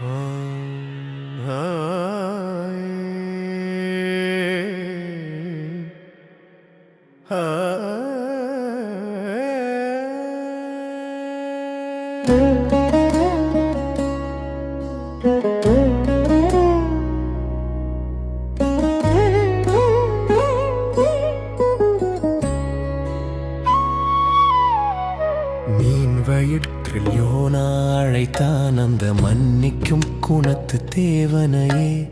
Mm-hmm. மீன் வயிற்றில் YONO அழைத்தான் அந்த மன்னிக்கும் குணத்து தேவனையே.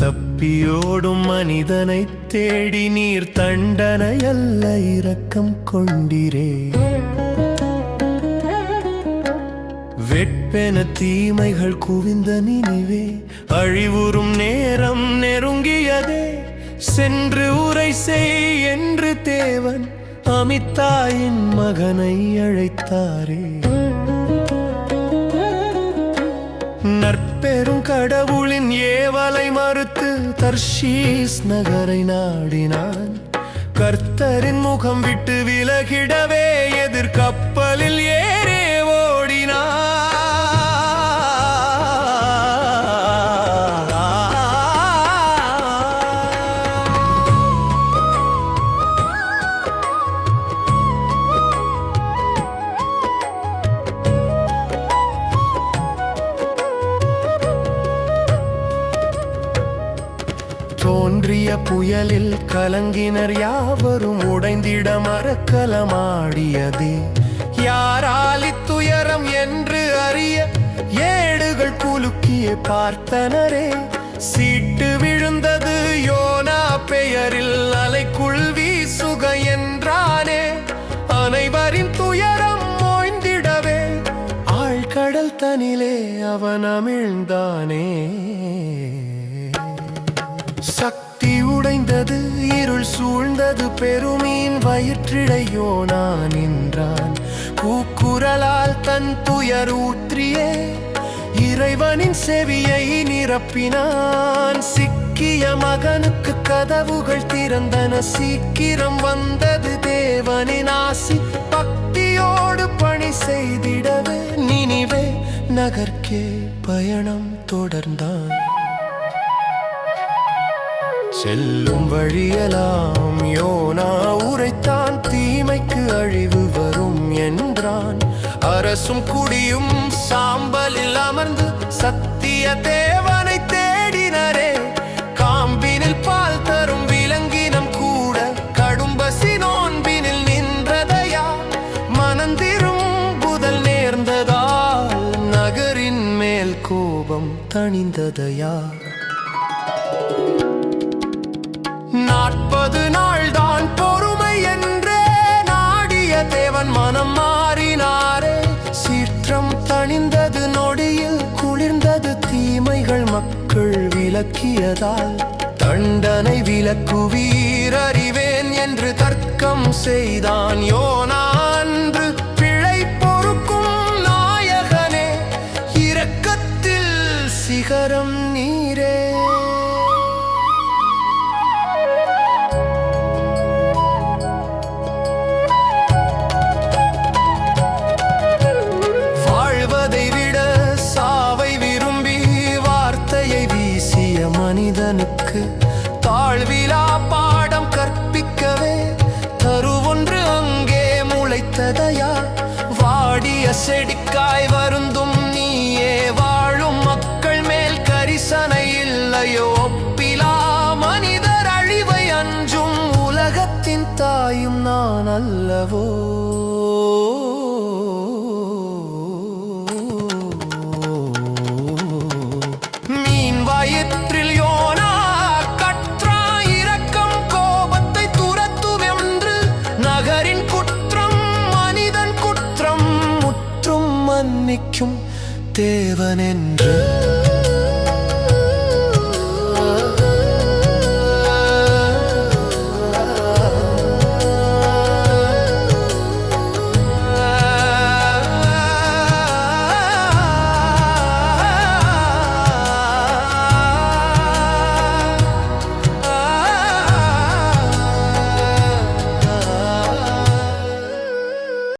தப்பியோடும் மனிதனை தேடி நீர் தண்டனை அல்ல இரக்கம் கொண்டிரே. வெட்பென தீமைகள் குவிந்த நினைவே அழிவுறும் நேரம் நெருங்கியதே. சென்று உரை செய் என்று தேவன் அமித்தாயின் மகனை அழைத்தாரே. நற்பெரும் கடவுளின் ஏவலை மறுத்து தர்ஷீஸ் நகரை நாடினான். கர்த்தரின் முகம் விட்டு விலகிடவே எதிர்கப்பலில் ஏ தோன்றிய புயலில் கலங்கினர் யாவரும் உடைந்திட மரக்கலமாடியதே யாரால் இத்துயரம் என்று அறிய ஏடுகள் குலுக்கிய பார்த்தனரே. சீட்டு விழுந்தது யோனா பெயரில் அலைக்குள் வீசுக என்றானே. அனைவரின் துயரம் மோய்ந்திடவே ஆழ்கடல் தனிலே அவன் அமிழ்ந்தானே. சக்தி உடைந்தது இருள் சூழ்ந்தது பெருமீன் வயிற்றிடையோ நான் நின்றான். கூக்குரலால் தன் துயர் ஊற்றியே இறைவனின் செவியை நிரப்பினான். சிக்கிய மகனுக்கு கதவுகள் திறந்தன சீக்கிரம் வந்தது தேவனின் ஆசி. பக்தியோடு பணி செய்திடவே நினைவே நகர்க்கே பயணம் தொடர்ந்தான். செல்லும் வழியெல்லாம் யோனா உரைத்தான். தீமைக்கு அழிவு வரும் என்றான். அரசும் குடியும் சாம்பலில் அமர்ந்து சத்திய தேவனை தேடினரே. காம்பினில் பால் தரும் விலங்கினம் கூட கடும் பசி நோன்பினில் நின்றதையா? மனந்திரும் புதல் நேர்ந்ததால் நகரின் மேல் கோபம் தணிந்ததையா? விளக்கியதால் தண்டனை விலக்குவீர் அறிவேன் என்று தர்க்கம் செய்தான் யோனா. மனிதன் தேவன் என்று.